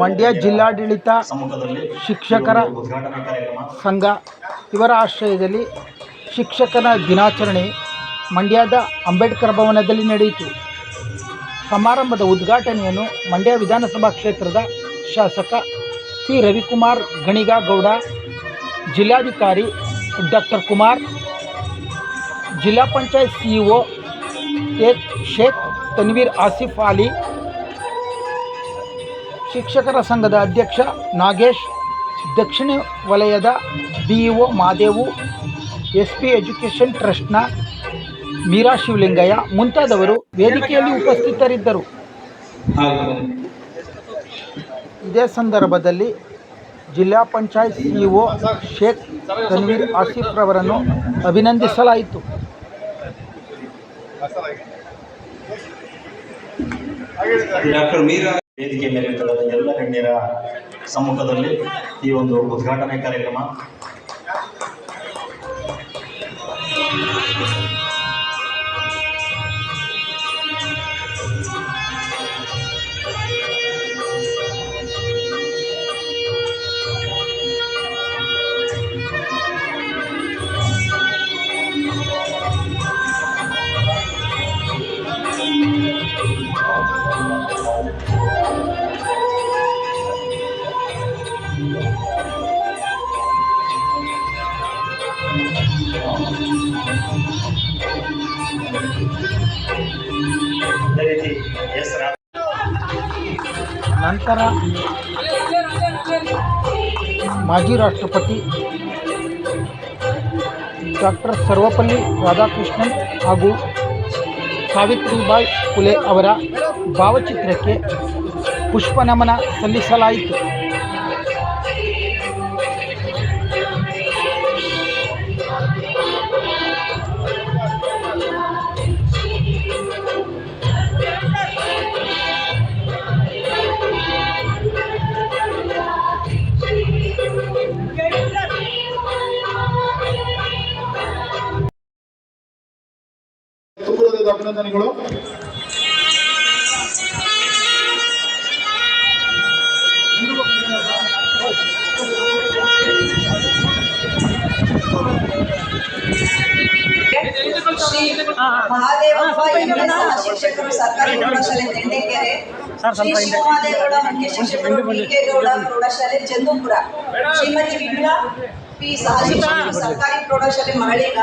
ಮಂಡ್ಯ ಜಿಲ್ಲಾಡಳಿತ ಶಿಕ್ಷಕರ ಸಂಘ ಇವರ ಆಶ್ರಯದಲ್ಲಿ ಶಿಕ್ಷಕನ ದಿನಾಚರಣೆ ಮಂಡ್ಯದ ಅಂಬೇಡ್ಕರ್ ಭವನದಲ್ಲಿ ನಡೆಯಿತು. ಸಮಾರಂಭದ ಉದ್ಘಾಟನೆಯನ್ನು ಮಂಡ್ಯ ವಿಧಾನಸಭಾ ಕ್ಷೇತ್ರದ ಶಾಸಕ ಪಿ ರವಿಕುಮಾರ್ ಗಣಿಗಾಗೌಡ ಜಿಲ್ಲಾಧಿಕಾರಿ ಡಾಕ್ಟರ್ ಕುಮಾರ್ ಜಿಲ್ಲಾ ಪಂಚಾಯತ್ ಸಿಇಒ ಶೇಖ್ ತನ್ವೀರ್ ಆಸಿಫ್ ಅಲಿ ಶಿಕ್ಷಕರ ಸಂಘದ ಅಧ್ಯಕ್ಷ ನಾಗೇಶ್, ದಕ್ಷಿಣ ವಲಯದ BEO Madevu S P education ಟ್ರಸ್ಟ್ನ ಮೀರಾ ಶಿವಲಿಂಗಯ್ಯ ಮುಂತಾದವರು ವೇದಿಕೆಯಲ್ಲಿ ಉಪಸ್ಥಿತರಿದ್ದರು. ಇದೇ ಸಂದರ್ಭದಲ್ಲಿ ಜಿಲ್ಲಾ ಪಂಚಾಯತ್ ಸಿಇಒ ಶೇಖ್ ತನ್ವೀರ್ ಆಸಿಫ್ ರವರನ್ನು ಅಭಿನಂದಿಸಲಾಯಿತು. ಡಾಕ್ಟರ್ ಮೀರಾ ವೇದಿಕೆ ಮೇಲೆ ಎಲ್ಲ ಗಣ್ಯರ ಸಮ್ಮುಖದಲ್ಲಿ ಈ ಒಂದು ಉದ್ಘಾಟನೆ ಕಾರ್ಯಕ್ರಮ. ನಂತರ ಮಾಜಿ ರಾಷ್ಟ್ರಪತಿ ಡಾಕ್ಟರ್ ಸರ್ವಪಲ್ಲಿ ರಾಧಾಕೃಷ್ಣನ್ ಹಾಗೂ ಸಾವಿತ್ರಿಬಾಯಿ ಫುಲೆ ಅವರ ಭಾವಚಿತ್ರಕ್ಕೆ ಪುಷ್ಪನಮನ ಸಲ್ಲಿಸಲಾಯಿತು. ತುಂಬುವುದಾದ ಅಭಿನಂದನೆಗಳು. ಮಹಾದೇವಪ್ಪ ಶಿಕ್ಷಕರು ಸರ್ಕಾರಿ ಪ್ರೌಢಶಾಲೆ ದಂಡೆಕೆರೆ ಶ್ರೀ ಶಿವಮಹಾದೇಗೌಡ ಮುಖ್ಯ ಶಿಕ್ಷಕರು ಕೆ ಗೌಡ ಪ್ರೌಢಶಾಲೆ ಚಂದೂಪುರ. ಶ್ರೀಮತಿ ವಿಮಲಾ ಪಿ ಸರ್ಕಾರಿ ಪ್ರೌಢಶಾಲೆ ಮರಳಿಗ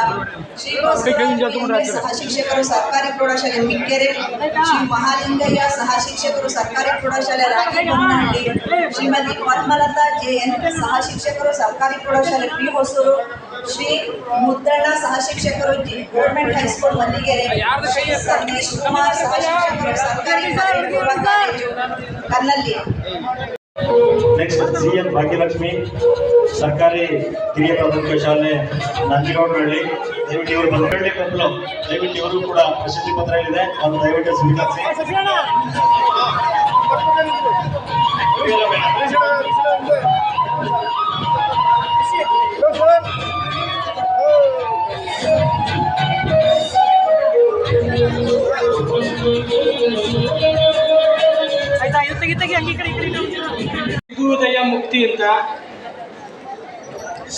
ಶ್ರೀ ಸಹಶಿಕ್ಷಕರು ಎಂಎಸ್ ಸಹ ಶಿಕ್ಷಕರು ಸರ್ಕಾರಿ ಪ್ರೌಢಶಾಲೆ ಮಿಕ್ಕೆರೆ ಶ್ರೀ ಮಹಾಲಿಂಗಯ್ಯ ಸಹ ಶಿಕ್ಷಕರು ಸರ್ಕಾರಿ ಪ್ರೌಢಶಾಲೆ ರಾಗಿಬೊಮ್ಮನಹಳ್ಳಿ ಶ್ರೀಮತಿ ಪದ್ಮಲತಾ ಜೆಎನ್ ಸಹ ಶಿಕ್ಷಕರು ಸರ್ಕಾರಿ ಪ್ರೌಢಶಾಲೆ ಪಿ ಹೊಸೂರು ಶ್ರೀ ಮುದ್ದಣ್ಣ ಸಹ ಶಿಕ್ಷಕರು G government high school Mallighere Shri Satish Kumar ಸಹ ಶಿಕ್ಷಕರು ಸರ್ಕಾರಿ ಕಾಲೇಜು ಕನ್ನಲ್ಲಿ ನೆಕ್ಸ್ಟ್ ಸಿ ಎನ್ ಭಾಗ್ಯಲಕ್ಷ್ಮಿ, ಸರ್ಕಾರಿ ಹಿರಿಯ ಪ್ರಾಥಮಿಕ ಶಾಲೆ ನಂಜನಗೌಡನಹಳ್ಳಿ. ದಯವಿಟ್ಟು ಇವರು ಬಂದಳ್ಳಿ ಕೊಪ್ಪಲು ದಯವಿಟ್ಟು ಇವರು ಕೂಡ ಪ್ರಶಸ್ತಿ ಪತ್ರ ಇದೆ. ಅದು ದಯವಿಟ್ಟು ಸ್ವೀಕರಿಸಿ. ಸಿಗುವುದಯ ಮುಕ್ತಿ ಅಂತ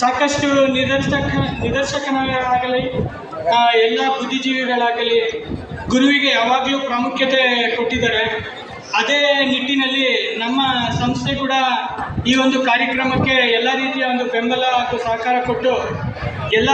ಸಾಕಷ್ಟು ನಿದರ್ಶಕ, ನಿದರ್ಶಕನಾಗಲಿ ಎಲ್ಲ ಬುದ್ಧಿಜೀವಿಗಳಾಗಲಿ, ಗುರುವಿಗೆ ಯಾವಾಗಲೂ ಪ್ರಾಮುಖ್ಯತೆ ಕೊಟ್ಟಿದ್ದಾರೆ. ಅದೇ ನಿಟ್ಟಿನಲ್ಲಿ ನಮ್ಮ ಸಂಸ್ಥೆ ಕೂಡ ಈ ಒಂದು ಕಾರ್ಯಕ್ರಮಕ್ಕೆ ಎಲ್ಲ ರೀತಿಯ ಒಂದು ಬೆಂಬಲ ಹಾಗೂ ಸಹಕಾರ ಕೊಟ್ಟು ಎಲ್ಲ